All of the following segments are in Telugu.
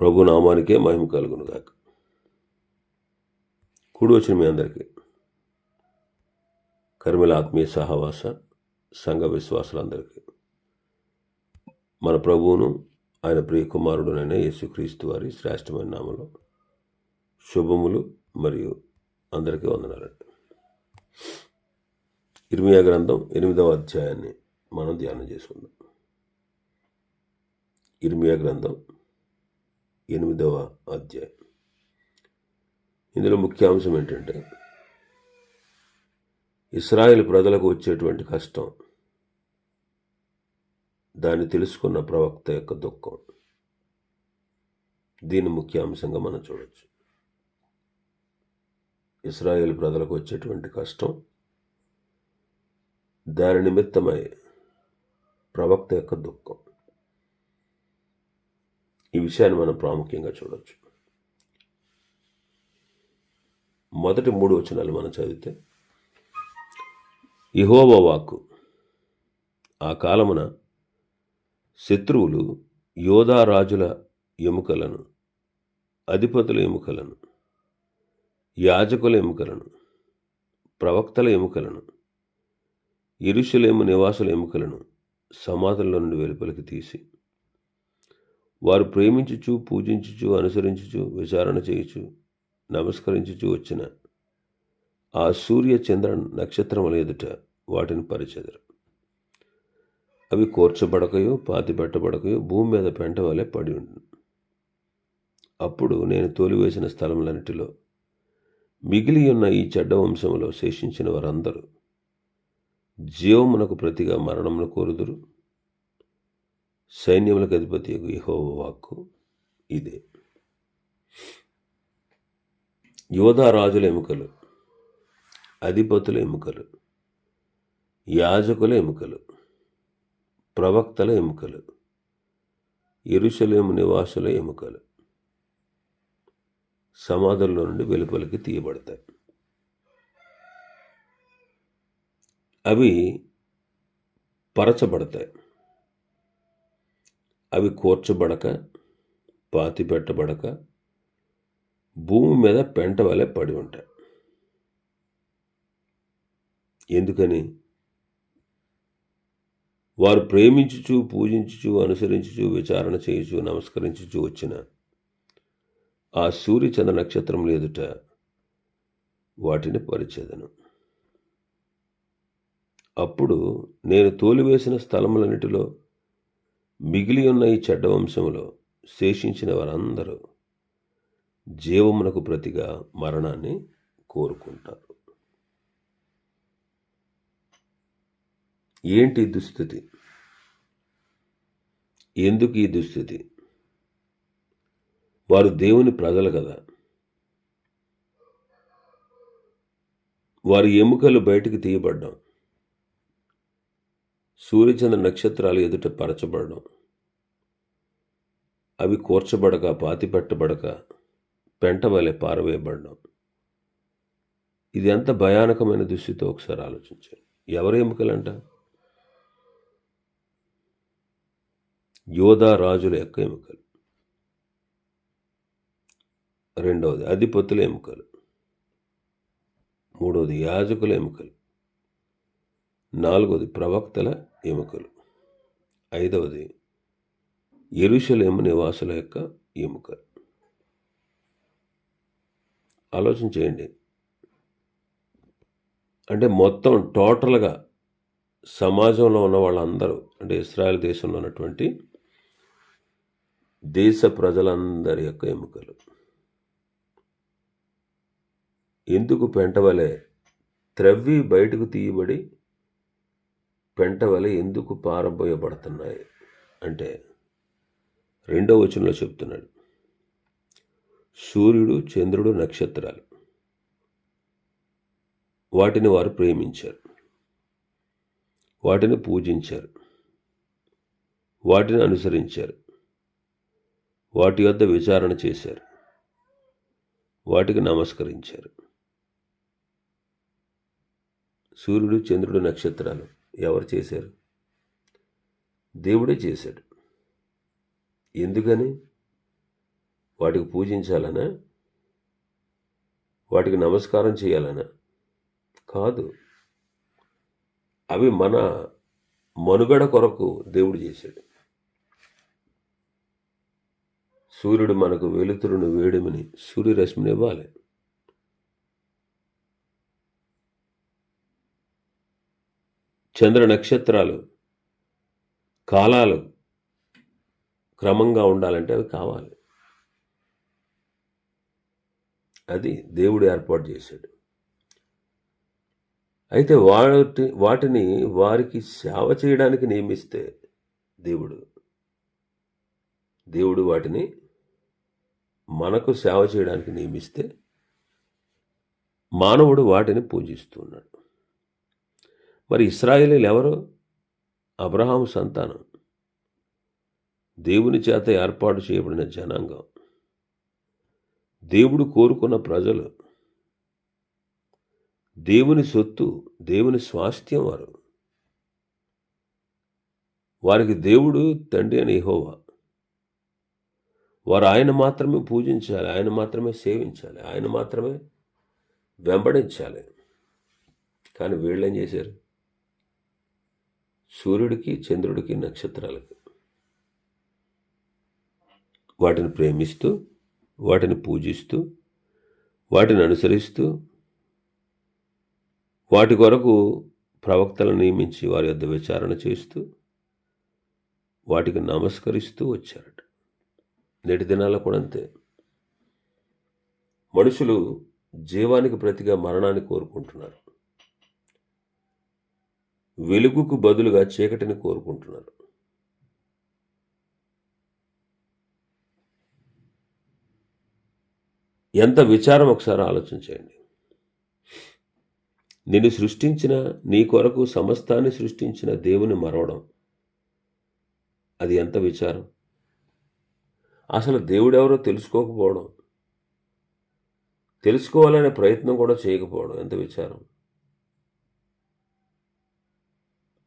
ప్రభు నామానికే మహిమ కలుగును గాక కూడి వచ్చిన మీ అందరికీ కర్మిల ఆత్మీయ సహవాస సంఘ విశ్వాసులందరికీ మన ప్రభువును ఆయన ప్రియ కుమారుడునైన యేసుక్రీస్తు వారి శ్రేష్టమైన నామలో శుభములు మరియు అందరికీ వందనాలండి. ఇర్మియా గ్రంథం ఎనిమిదవ అధ్యాయాన్ని మనం ధ్యానం చేసుకుందాం. ఇర్మియా గ్రంథం ఎనిమిదవ అధ్యాయం. ఇందులో ముఖ్యాంశం ఏంటంటే ఇస్రాయేల్ ప్రజలకు వచ్చేటువంటి కష్టం దాన్ని తెలుసుకున్న ప్రవక్త యొక్క దుఃఖం. దీని ముఖ్యాంశంగా మనం చూడవచ్చు ఇస్రాయేల్ ప్రజలకు వచ్చేటువంటి కష్టం దాని నిమిత్తమై ప్రవక్త యొక్క దుఃఖం. ఈ విషయాన్ని మనం ప్రాముఖ్యంగా చూడవచ్చు మొదటి మూడు వచనాలు మనం చదివితే ఇహోవ వాక్కు ఆ కాలమున శత్రువులు యోధారాజుల ఎముకలను అధిపతుల ఎముకలను యాజకుల ఎముకలను ప్రవక్తల ఎముకలను ఇరుషులేము నివాసుల ఎముకలను సమాధుల నుండి వెలుపలికి తీసి వారు ప్రేమించుచు పూజించుచు అనుసరించుచు విచారణ చేయుచు నమస్కరించుచు వచ్చిన ఆ సూర్య చంద్ర నక్షత్రముల ఎదుట వాటిని పరిచెదరు. అవి కోర్చబడకయో పాతి పెట్టబడకయో భూమి మీద పెంట వలె పడి ఉండు. అప్పుడు నేను తోలివేసిన స్థలములన్నిటిలో మిగిలి ఉన్న ఈ చెడ్డ వంశంలో శేషించిన వారందరూ జీవమునకు ప్రతిగా మరణమును కోరుదురు. సైన్యములకు అధిపతి యహోవ వాక్కు ఇదే. యోధా రాజుల ఎముకలు అధిపతుల ఎముకలు యాజకుల ఎముకలు ప్రవక్తల ఎముకలు ఎరుషలేము నివాసుల ఎముకలు సమాధుల్లో నుండి వెలుపలికి తీయబడతాయి. అవి పరచబడతాయి. అవి కూర్చబడక పాతి పెట్టబడక భూమి మీద పెంట వలె పడి ఉంటాయి. ఎందుకని? వారు ప్రేమించుచు పూజించుచు అనుసరించుచు విచారణ చేయుచు నమస్కరించుచు వచ్చిన ఆ సూర్యచంద్ర నక్షత్రం లేదుట వాటిని పరిచేదను అప్పుడు నేను తోలివేసిన స్థలములన్నిటిలో మిగిలి ఉన్న ఈ చెడ్డ వంశంలో శేషించిన వారందరూ జీవమునకు ప్రతిగా మరణాన్ని కోరుకుంటారు. ఏంటి దుస్థితి? ఎందుకు ఈ దుస్థితి? వారు దేవుని ప్రజలు కదా. వారి ఎముకలు బయటికి తీయబడ్డం. సూర్యచంద్ర నక్షత్రాలు ఎదుట పరచబడడం అవి కూర్చబడక పాతి పెట్టబడక పెంట వలె పారవేయబడడం ఇది ఎంత భయానకమైన దృష్టితో ఒకసారి ఆలోచించారు ఎవరి ఎముకలంట? యోధా రాజుల యొక్క ఎముకలు. రెండవది అధిపతుల ఎముకలు. మూడవది యాజకుల ఎముకలు. నాలుగవది ప్రవక్తల ఎముకలు. ఐదవది ఎరుషలేము నివాసుల యొక్క ఎముకలు. ఆలోచన చేయండి. అంటే మొత్తం టోటల్గా సమాజంలో ఉన్న వాళ్ళందరూ అంటే ఇస్రాయల్ దేశంలో ఉన్నటువంటి దేశ ప్రజలందరి యొక్క ఎముకలు. ఎందుకు పెంటవలే త్రవ్వి బయటకు తీయబడి పెంటవలే ఎందుకు పారబోయబడుతున్నాయి? అంటే రెండో వచనంలో చెప్తున్నాడు. సూర్యుడు చంద్రుడు నక్షత్రాలు. వాటిని వారు ప్రేమించారు. వాటిని పూజించారు. వాటిని అనుసరించారు. వాటి వద్ద విచారణ చేశారు. వాటికి నమస్కరించారు. సూర్యుడు చంద్రుడు నక్షత్రాలు. ఎవరు చేశారు? దేవుడే చేశాడు. ఎందుకని? వాటికి పూజించాలనా? వాటికి నమస్కారం చేయాలనా? కాదు. అవి మన మనుగడ కొరకు దేవుడు చేశాడు. సూర్యుడు మనకు వెలుతురును వేడిమని సూర్యరశ్మిని ఇవ్వాలి. చంద్ర నక్షత్రాలు కాలాలు క్రమంగా ఉండాలంటే అవి కావాలి. అది దేవుడు ఏర్పాటు చేశాడు. అయితే వాటి వాటిని వారికి సేవ చేయడానికి నియమిస్తే దేవుడు దేవుడు వాటిని మనకు సేవ చేయడానికి నియమిస్తే మానవుడు వాటిని పూజిస్తున్నాడు మరి ఇస్రాయేలీలు ఎవరు? అబ్రహాము సంతానం. దేవుని చేత ఏర్పాటు చేయబడిన జనాంగం. దేవుడు కోరుకున్న ప్రజలు. దేవుని సొత్తు దేవుని స్వాస్థ్యం వారు. వారికి దేవుడు తండ్రి అని యెహోవా. వారు ఆయన మాత్రమే పూజించాలి ఆయన మాత్రమే సేవించాలి ఆయన మాత్రమే వెంబడించాలి. కానీ వీళ్ళేం ఏం చేశారు? సూర్యుడికి చంద్రుడికి నక్షత్రాలకి. వాటిని ప్రేమిస్తూ వాటిని పూజిస్తూ వాటిని అనుసరిస్తూ వాటి కొరకు ప్రవక్తలను నియమించి వారి యొద్ద విచారణ చేస్తూ వాటికి నమస్కరిస్తూ వచ్చారట. నేటి దినాల్లో కూడా అంతే. మనుషులు జీవానికి ప్రతిగా మరణాన్ని కోరుకుంటున్నారు. వెలుగుకు బదులుగా చీకటిని కోరుకుంటున్నారు. ఎంత విచారం ఒకసారి ఆలోచించండి నిన్ను సృష్టించిన నీ కొరకు సమస్తాన్ని సృష్టించిన దేవుని మరవడం అది ఎంత విచారం? అసలు దేవుడెవరో తెలుసుకోకపోవడం తెలుసుకోవాలనే ప్రయత్నం కూడా చేయకపోవడం ఎంత విచారం?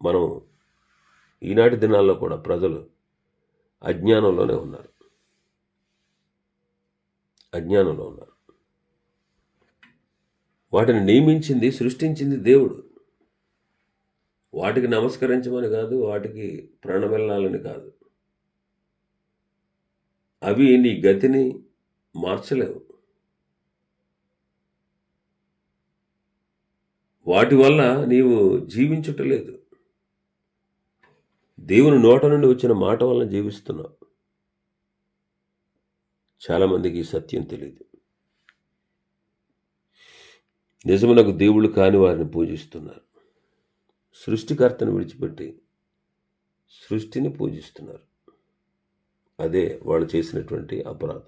మనం ఈనాటి దినాల్లో కూడా ప్రజలు అజ్ఞానంలోనే ఉన్నారు. అజ్ఞానంలో ఉన్నారు. వాటిని నియమించింది సృష్టించింది దేవుడు. వాటికి నమస్కరించమని కాదు వాటికి ప్రణమెల్లాలని కాదు. అవి నీ గతిని మార్చలేవు. వాటి వల్ల నీవు జీవించుటలేదు. దేవుని నోట నుండి వచ్చిన మాట వలన జీవిస్తున్నావు చాలామందికి ఈ సత్యం తెలియదు నిజమునకు దేవుళ్ళు కాని వారిని పూజిస్తున్నారు. సృష్టికర్తను విడిచిపెట్టి సృష్టిని పూజిస్తున్నారు. అదే వాళ్ళు చేసినటువంటి అపరాధం.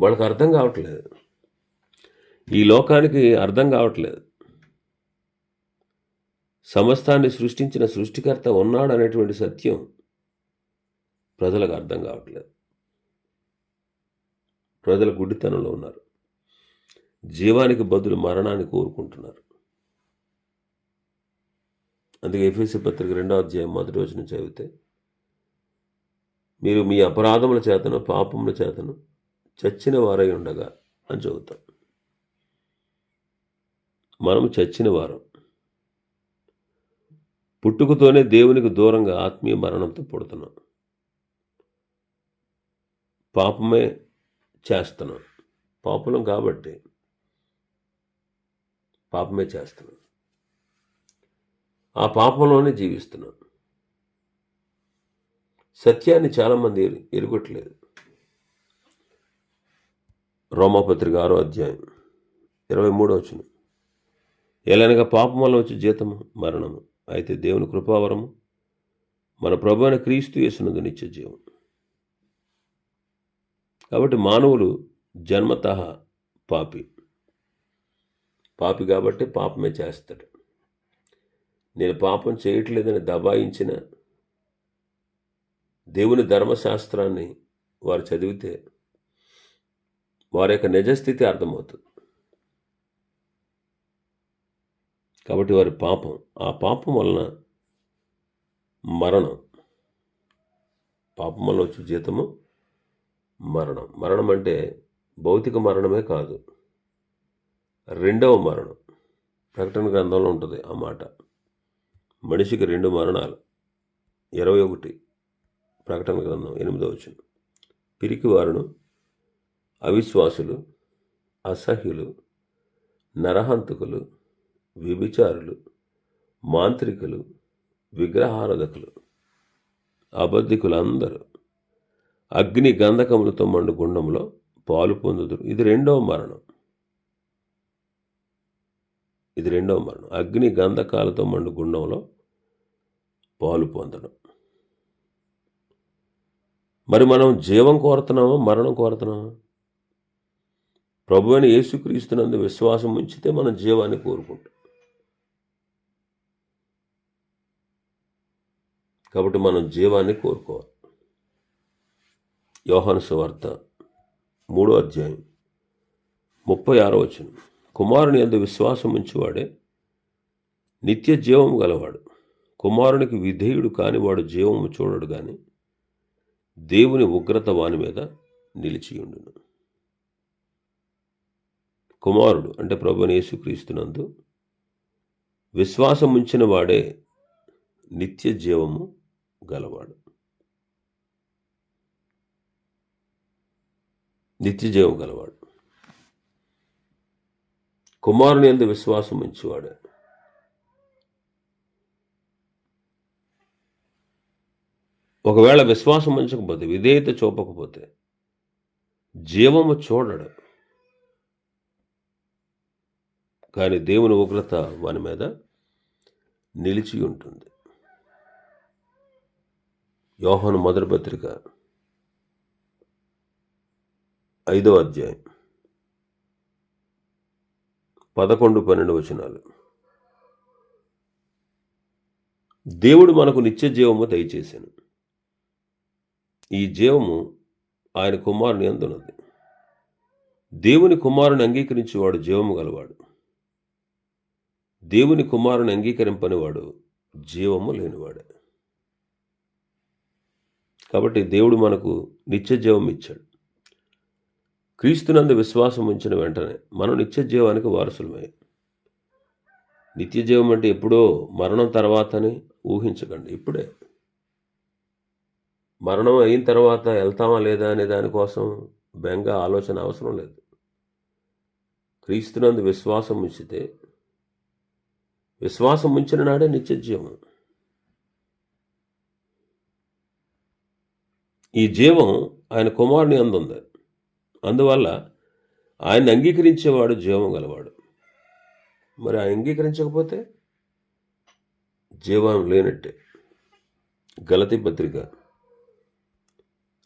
వాళ్ళకి అర్థం కావట్లేదు. ఈ లోకానికి అర్థం కావట్లేదు. సమస్తాన్ని సృష్టించిన సృష్టికర్త ఉన్నాడు అనేటువంటి సత్యం ప్రజలకు అర్థం కావట్లేదు. ప్రజల గుడ్డితనంలో ఉన్నారు. జీవానికి బదులు మరణాన్ని కోరుకుంటున్నారు. అందుకే ఎఫ్ఎస్సి పత్రిక రెండో అధ్యాయం మొదటి రోజున చదివితే మీరు మీ అపరాధముల చేతను పాపముల చేతను చచ్చిన వారై ఉండగా అని చదువుతాం. మనము చచ్చిన వారం. పుట్టుకతోనే దేవునికి దూరంగా ఆత్మీయ మరణంతో పుడుతున్నాం. పాపమే చేస్తున్నాం. పాపులం కాబట్టి పాపమే చేస్తున్నాం. ఆ పాపంలోనే జీవిస్తున్నాం. సత్యాన్ని చాలామంది ఎరు ఎరుగట్లేదు. రోమాపత్రిక ఆరో అధ్యాయం ఇరవై మూడో వచ్చిన ఎలానగా పాపం వల్ల వచ్చే జీతము మరణము. అయితే దేవుని కృపావరము మన ప్రభు అయిన క్రీస్తు యేసునందు నిత్య జీవం. కాబట్టి మానవులు జన్మత పాపి. పాపి కాబట్టి పాపమే చేస్తాడు. నేను పాపం చేయట్లేదని దబాయించిన దేవుని ధర్మశాస్త్రాన్ని వారు చదివితే వారి యొక్క నిజస్థితి అర్థమవుతుంది. కాబట్టి వారి పాపం ఆ పాపం వలన మరణం. పాపం వల్ల వచ్చే జీతము మరణం. మరణం అంటే భౌతిక మరణమే కాదు. రెండవ మరణం. ప్రకటన గ్రంథంలో ఉంటుంది ఆ మాట. మనిషికి రెండు మరణాలు. ఇరవై ఒకటి ప్రకటన గ్రంథం ఎనిమిదవ వచ్చిన పిరికి వారును అవిశ్వాసులు అసహ్యులు నరహంతకులు వ్యభిచారులు మాంత్రికులు విగ్రహారాధకులు అబద్ధికులందరూ అగ్ని గంధకములతో మండు గుండంలో పాలు పొందుదురు. ఇది రెండవ మరణం. ఇది రెండవ మరణం. అగ్ని గంధకాలతో మండు గుండంలో పాలు పొందడం. మరి మనం జీవం కోరుతున్నామా మరణం కోరుతున్నామా? ప్రభు అని యేసుక్రీస్తునందు విశ్వాసం ఉంచితే మనం జీవాన్ని కోరుకుంటాం. కాబట్టి మనం జీవాన్ని కోరుకోవాలి. యోహాను సువార్త మూడో అధ్యాయం ముప్పై ఆరో వచనం. కుమారుని ఎందు విశ్వాసం ఉంచేవాడే నిత్య జీవం గలవాడు. కుమారునికి విధేయుడు కానివాడు జీవము చూడడు కానీ దేవుని ఉగ్రత వాని మీద నిలిచియుండును కుమారుడు అంటే ప్రభుని యేసుక్రీస్తునందు విశ్వాసం ఉంచిన వాడే నిత్య జీవము గలవాడు. నిత్యజీవం గలవాడు. కుమారుని ఎందు విశ్వాసం ఉంచేవాడు. ఒకవేళ విశ్వాసం ఉంచకపోతే విధేయత చూపకపోతే జీవము చూడడు. కానీ దేవుని ఉగ్రత వాని మీద నిలిచి ఉంటుంది. యోహను మొదటి పత్రిక ఐదో అధ్యాయం. పదకొండు పన్నెండు వచనాలు. దేవుడు మనకు నిత్య జీవము దయచేశాను. ఈ జీవము ఆయన కుమారుని అందున్నది దేవుని కుమారుని అంగీకరించేవాడు జీవము గలవాడు. దేవుని కుమారుని అంగీకరింపనివాడు జీవము లేనివాడే. కాబట్టి దేవుడు మనకు నిత్య జీవం ఇచ్చాడు. క్రీస్తునందు విశ్వాసం ఉంచిన వెంటనే మనం నిత్య జీవానికి వారసులమే. నిత్య జీవం అంటే ఎప్పుడో మరణం తర్వాతని ఊహించకండి ఇప్పుడే. మరణం అయిన తర్వాత వెళ్తామా లేదా అనే దానికోసం బెంగ ఆలోచన అవసరం లేదు. క్రీస్తునందు విశ్వాసం ఉంచితే విశ్వాసం ఉంచిన నాడే నిత్య జీవం. ఈ జీవం ఆయన కుమారుని అందుంది. అందువల్ల ఆయన అంగీకరించేవాడు జీవం గలవాడు. మరి ఆయన అంగీకరించకపోతే జీవం లేనట్టే. గలతి పత్రిక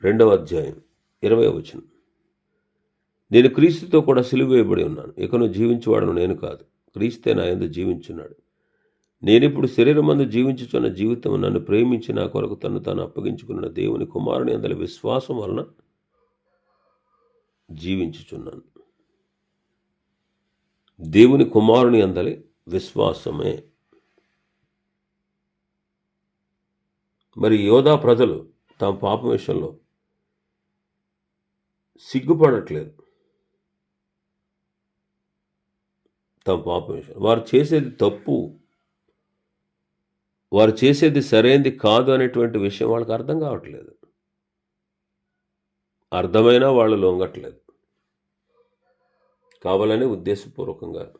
రెండవ అధ్యాయం ఇరవై వచనం. నేను క్రీస్తుతో కూడా సిలువేయబడి ఉన్నాను. ఇకను జీవించేవాడను నేను కాదు. క్రీస్తే నా ఎందు జీవించున్నాడు. నేనిప్పుడు శరీరమందు జీవించుచున్న జీవితం నన్ను ప్రేమించి నా కొరకు తను తాను అప్పగించుకున్న దేవుని కుమారుని అందరి విశ్వాసం వలన జీవించుచున్నాను. దేవుని కుమారుని అందలి విశ్వాసమే. మరి యోధా ప్రజలు తమ పాప విషయంలో సిగ్గుపడట్లేదు. తమ పాప విషయం వారు చేసేది తప్పు. వారు చేసేది సరైనది కాదు అనేటువంటి విషయం వాళ్ళకి అర్థం కావట్లేదు. అర్థమైనా వాళ్ళు లొంగట్లేదు. కావాలని ఉద్దేశపూర్వకంగా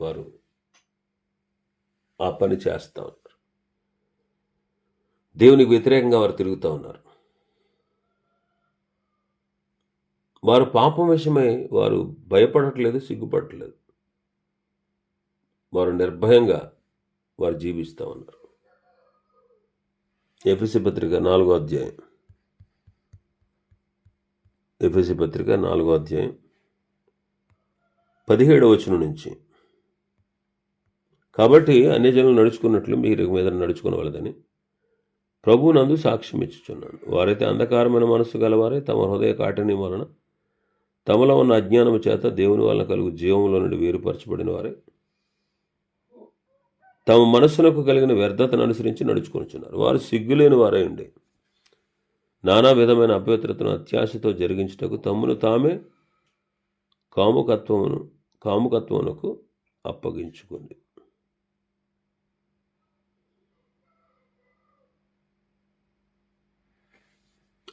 వారు ఆ పని చేస్తూ ఉన్నారు. దేవునికి వ్యతిరేకంగా వారు తిరుగుతూ ఉన్నారు. వారు పాపం విషయమై వారు భయపడట్లేదు సిగ్గుపడట్లేదు. వారు నిర్భయంగా వారు జీవిస్తూ ఉన్నారు. ఎఫ్ఎసి పత్రిక నాలుగో అధ్యాయం. ఎఫ్ఎసి పత్రిక నాలుగో అధ్యాయం పదిహేడవ వచనం నుంచి. కాబట్టి అన్ని జనులు నడుచుకున్నట్లు మీరు మీద నడుచుకునవలదని ప్రభువునందు సాక్ష్యం ఇచ్చుచున్నాను. వారైతే అంధకారమైన మనస్సు గలవారే తమ హృదయ కాటని వలన తమలో ఉన్న అజ్ఞానము చేత దేవుని వలన కలుగు జీవంలో నుండి వేరుపరచబడిన వారే తమ మనస్సునకు కలిగిన వ్యర్థతను అనుసరించి నడుచుకొనిచున్నారు. వారు సిగ్గులేని వారై ఉండి. నానా విధమైన అపవిత్రతను అత్యాశతో జరిగించుటకు తమ్మును తామే కాముకత్వమును కాముకత్వమునకు అప్పగించుకుంది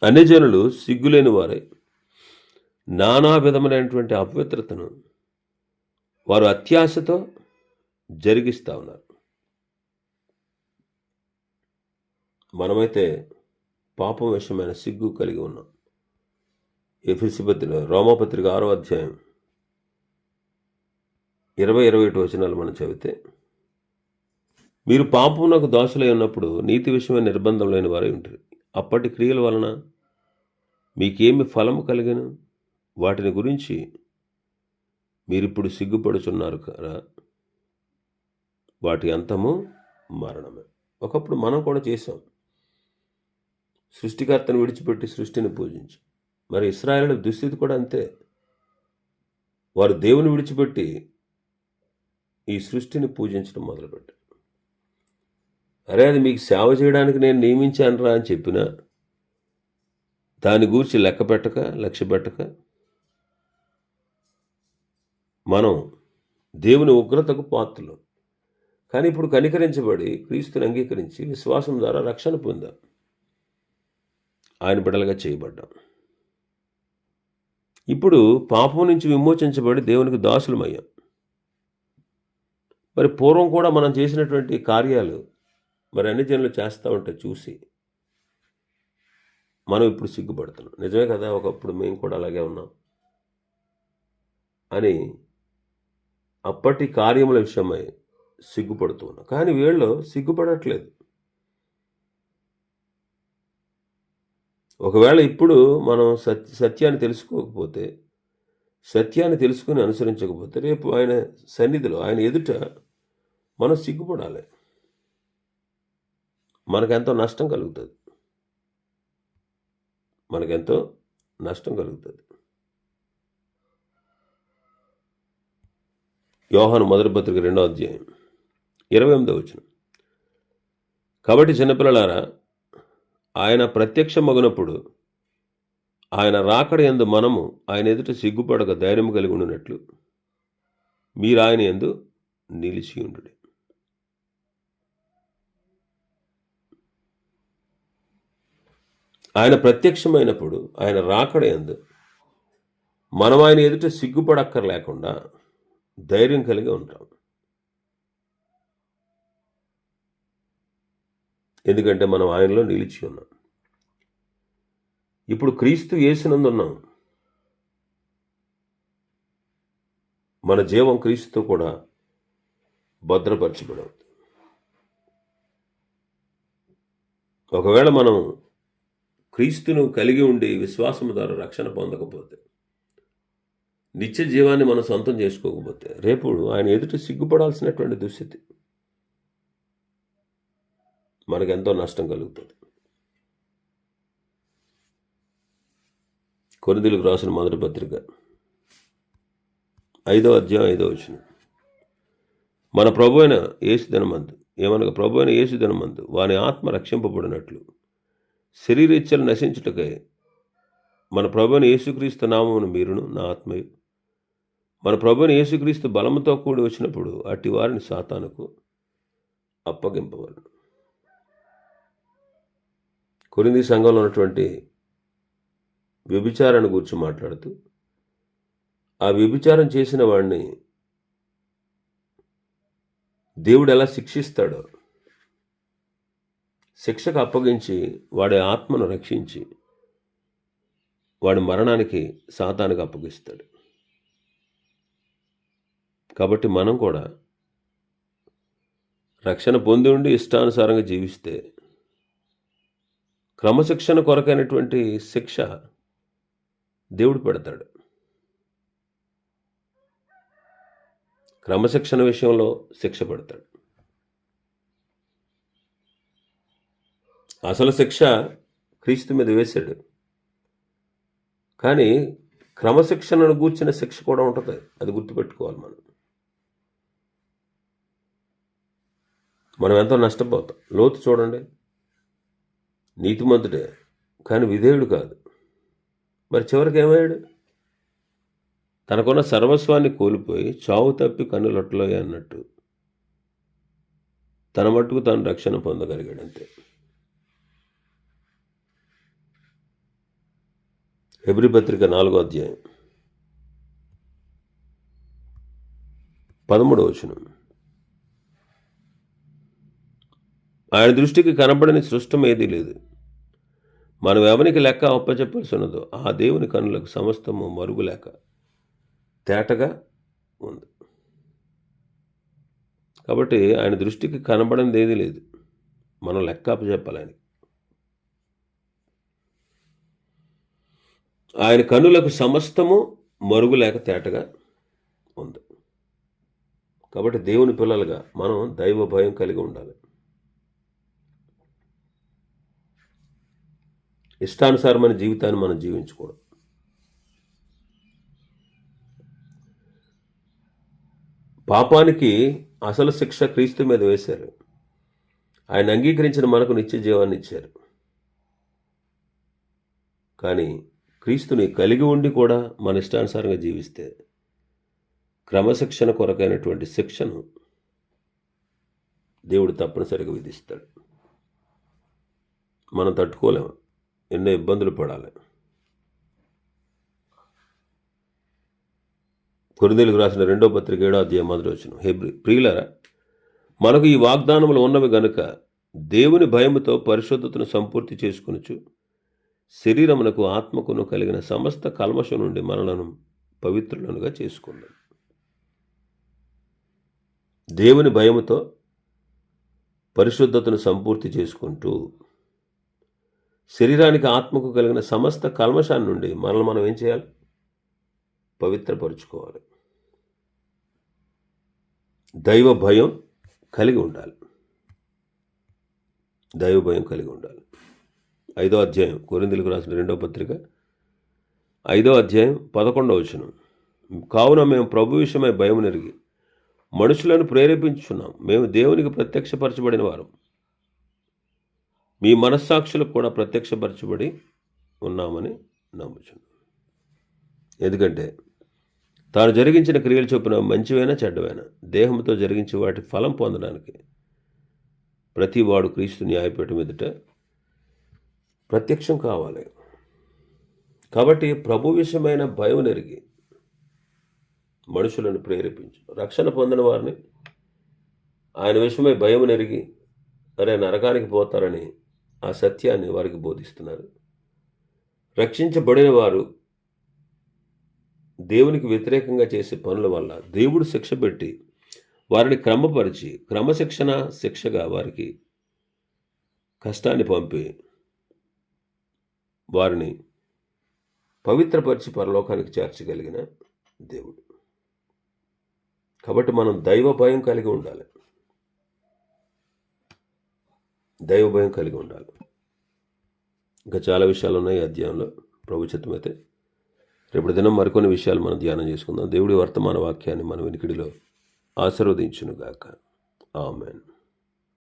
అన్ని జనులు సిగ్గులేని వారై నానా విధమైనటువంటి అపవిత్రతను వారు అత్యాశతో జరిగిస్తూ ఉన్నారు. మనమైతే పాపం విషయమైన సిగ్గు కలిగి ఉన్నాం. ఎఫ్ఎసి పత్రిక రోమపత్రిక ఆరో అధ్యాయం ఇరవై ఇరవై ఒకటి వచనాలు మనం చదివితే మీరు పాపమునకు దోషులై ఉన్నప్పుడు నీతి విషయమైన నిర్బంధం లేని వారై ఉంటారు. అప్పటి క్రియల వలన మీకేమి ఫలము కలిగను? వాటిని గురించి మీరిప్పుడు సిగ్గుపడుచున్నారు కదా వాటి అంతము మరణమే. ఒకప్పుడు మనం కూడా చేసాం సృష్టికర్తను విడిచిపెట్టి సృష్టిని పూజించి. మరి ఇస్రాయేల్ దుస్థితి కూడా అంతే. వారు దేవుని విడిచిపెట్టి ఈ సృష్టిని పూజించడం మొదలుపెట్టారు. అరే అది మీకు సేవ చేయడానికి నేను నియమించానురా అని చెప్పినా దాని గురించి లెక్క పెట్టక లక్ష్య పెట్టక మనం దేవుని ఉగ్రతకు పాత్రలు. కానీ ఇప్పుడు కనికరించబడి క్రీస్తుని అంగీకరించి విశ్వాసం ద్వారా రక్షణ పొందాం. ఆయన బిడ్డలుగా చేయబడ్డాం. ఇప్పుడు పాపం నుంచి విమోచించబడి దేవునికి దాసులమయ్యాం. మరి పూర్వం కూడా మనం చేసినటువంటి కార్యాలు మరి అన్ని జనులు చేస్తూ ఉంటే చూసి మనం ఇప్పుడు సిగ్గుపడుతున్నాం. నిజమే కదా ఒకప్పుడు మేము కూడా అలాగే ఉన్నాం. అని అప్పటి కార్యముల విషయమై సిగ్గుపడుతూ ఉన్నాం. కానీ వీళ్ళు సిగ్గుపడట్లేదు. ఒకవేళ ఇప్పుడు మనం సత్య సత్యాన్ని తెలుసుకోకపోతే సత్యాన్ని తెలుసుకుని అనుసరించకపోతే రేపు ఆయన సన్నిధిలో ఆయన ఎదుట మనం సిగ్గుపడాలి. మనకెంతో నష్టం కలుగుతుంది. మనకెంతో నష్టం కలుగుతుంది. యోహాను మొదటి పత్రిక రెండో అధ్యాయం ఇరవై ఎనిమిదో వచ్చిన కాబట్టి చిన్నపిల్లలారా ఆయన ప్రత్యక్ష మగునప్పుడు ఆయన రాకడ ఎందు మనము ఆయన ఎదుట సిగ్గుపడక ధైర్యం కలిగి ఉండినట్లు మీరు ఆయన ఎందు నిలిచి ఉండు ఆయన ప్రత్యక్షమైనప్పుడు ఆయన రాకడ ఎందు మనం ఆయన ఎదుట సిగ్గుపడక్కర్ లేకుండా ధైర్యం కలిగి ఉంటాం. ఎందుకంటే మనం ఆయనలో నిలిచి ఉన్నాం. ఇప్పుడు క్రీస్తు వేసినందున్నాం మన జీవం క్రీస్తుతో కూడా భద్రపరచబడి ఒకవేళ మనం క్రీస్తును కలిగి ఉండి విశ్వాసం ద్వారా రక్షణ పొందకపోతే నిత్య జీవాన్ని మనం సొంతం చేసుకోకపోతే రేపు ఆయన ఎదుట సిగ్గుపడాల్సినటువంటి దుస్థితి. మనకెంతో నష్టం కలుగుతుంది. కొరిదిలకు రాసిన మొదటి పత్రిక. ఐదో అధ్యాయం ఐదో వచ్చిన మన ప్రభు అయిన యేసు దినమందు ఏమనగా ప్రభు అయిన యేసు దినమందు వాని ఆత్మ రక్షింపబడినట్లు శరీరేచ్ఛలు నశించుటకై మన ప్రభుని యేసుక్రీస్తు నామమును మీరును నా ఆత్మయు. మన ప్రభుని యేసుక్రీస్తు బలముతో కూడి వచ్చినప్పుడు అట్టి వారిని సాతానుకు అప్పగింపవలను. కొరింది సంఘంలో ఉన్నటువంటి వ్యభిచారాన్ని గురించి మాట్లాడుతూ ఆ వ్యభిచారం చేసిన వాడిని దేవుడు ఎలా శిక్షిస్తాడో శిక్షకు అప్పగించి వాడి ఆత్మను రక్షించి వాడి మరణానికి సాతానికి అప్పగిస్తాడు. కాబట్టి మనం కూడా రక్షణ పొంది ఉండి ఇష్టానుసారంగా జీవిస్తే క్రమశిక్షణ కొరకైనటువంటి శిక్ష దేవుడు పెడతాడు. క్రమశిక్షణ విషయంలో శిక్ష పెడతాడు. అసలు శిక్ష క్రీస్తు మీద వేశాడు. కానీ క్రమశిక్షణను గూర్చిన శిక్ష కూడా ఉంటుంది. అది గుర్తుపెట్టుకోవాలి మనం. మనం ఎంతో నష్టపోతాం. లోతు చూడండి. నీతిమంతుడే కానీ విధేయుడు కాదు. మరి చివరికి ఏమయ్యాడు? తనకున్న సర్వస్వాన్ని కోల్పోయి చావు తప్పి కన్నులొట్టలో అన్నట్టు. తన మట్టుకు తాను రక్షణ పొందగలిగాడు అంతే హెబ్రి పత్రిక నాలుగో అధ్యాయం. పదమూడవ వచనం. ఆయన దృష్టికి కనబడని సృష్టం ఏదీ లేదు. మనం ఎవరికి లెక్క అప్పచెప్పాల్సి ఉన్నదో ఆ దేవుని కనులకు సమస్తము మరుగు లేక తేటగా ఉంది. కాబట్టి ఆయన దృష్టికి కనబడనిది ఏది లేదు. మనం లెక్క అప్పచెప్పాలి ఆయనకి. ఆయన కనులకు సమస్తము మరుగు లేక తేటగా ఉంది. కాబట్టి దేవుని పిల్లలుగా మనం దైవ భయం కలిగి ఉండాలి. ఇష్టానుసారమైన జీవితాన్ని మనం జీవించకూడదు. పాపానికి అసలు శిక్ష క్రీస్తు మీద వేశారు. ఆయన అంగీకరించిన మనకు నిత్య జీవాన్ని ఇచ్చారు. కానీ క్రీస్తుని కలిగి ఉండి కూడా మన ఇష్టానుసారంగా జీవిస్తే క్రమశిక్షణ కొరకైనటువంటి శిక్షను దేవుడు తప్పనిసరిగా విధిస్తాడు. మనం తట్టుకోలేము. ఎన్నో ఇబ్బందులు పడాలి. కొరిందేలకు రాసిన రెండో పత్రిక ఏడో అధ్యాయం మొదటి వచ్చిన హే ప్రియులరా మనకు ఈ వాగ్దానములు ఉన్నవి గనుక దేవుని భయముతో పరిశుద్ధతను సంపూర్తి చేసుకొనుచు శరీరమునకు ఆత్మకును కలిగిన సమస్త కల్మషం నుండి మనలను పవిత్రులనుగా చేసుకున్నాం దేవుని భయముతో పరిశుద్ధతను సంపూర్తి చేసుకుంటూ శరీరానికి ఆత్మకు కలిగిన సమస్త కల్మశాన్ని నుండి మనల్ని మనం ఏం చేయాలి? పవిత్రపరుచుకోవాలి. దైవ భయం కలిగి ఉండాలి. దైవ భయం కలిగి ఉండాలి. ఐదో అధ్యాయం కొరిందులకు రాసిన రెండో పత్రిక ఐదో అధ్యాయం పదకొండవ వచనం. కావున మేము ప్రభు విషయమై భయం నెరిగి మనుషులను ప్రేరేపించున్నాం మేము దేవునికి ప్రత్యక్షపరచబడిన వారం. మీ మనస్సాక్షులకు కూడా ప్రత్యక్షపరచబడి ఉన్నామని నమ్ముచున్నాను ఎందుకంటే తాను జరిగించిన క్రియలు చొప్పున మంచివైనా చెడ్డవైనా దేహంతో జరిగించే వాటి ఫలం పొందడానికి ప్రతి వాడు క్రీస్తు న్యాయపీఠం ఎదుట ప్రత్యక్షం కావాలి. కాబట్టి ప్రభు విషయమైన భయం నెరిగి మనుషులను ప్రేరేపించు. రక్షణ పొందిన వారిని ఆయన విషయమై భయం నెరిగి అరే నరకానికి పోతారని ఆ సత్యాన్ని వారికి బోధిస్తున్నారు. రక్షించబడిన వారు దేవునికి వ్యతిరేకంగా చేసే పనుల వల్ల దేవుడు శిక్ష పెట్టి వారిని క్రమపరిచి క్రమశిక్షణ శిక్షగా వారికి కష్టాన్ని పంపి వారిని పవిత్రపరిచి పరలోకానికి చేర్చగలిగిన దేవుడు. కాబట్టి మనం దైవ భయం కలిగి ఉండాలి. దైవభయం కలిగి ఉండాలి. ఇంకా చాలా విషయాలు ఉన్నాయి అధ్యాయంలో. ప్రభు చిత్తమైతే రేపటి దినం మరికొన్ని విషయాలు మనం ధ్యానం చేసుకుందాం. దేవుడి వర్తమాన వాక్యాన్ని మన వినికిడిలో ఆశీర్వదించునుగాక. ఆమెన్.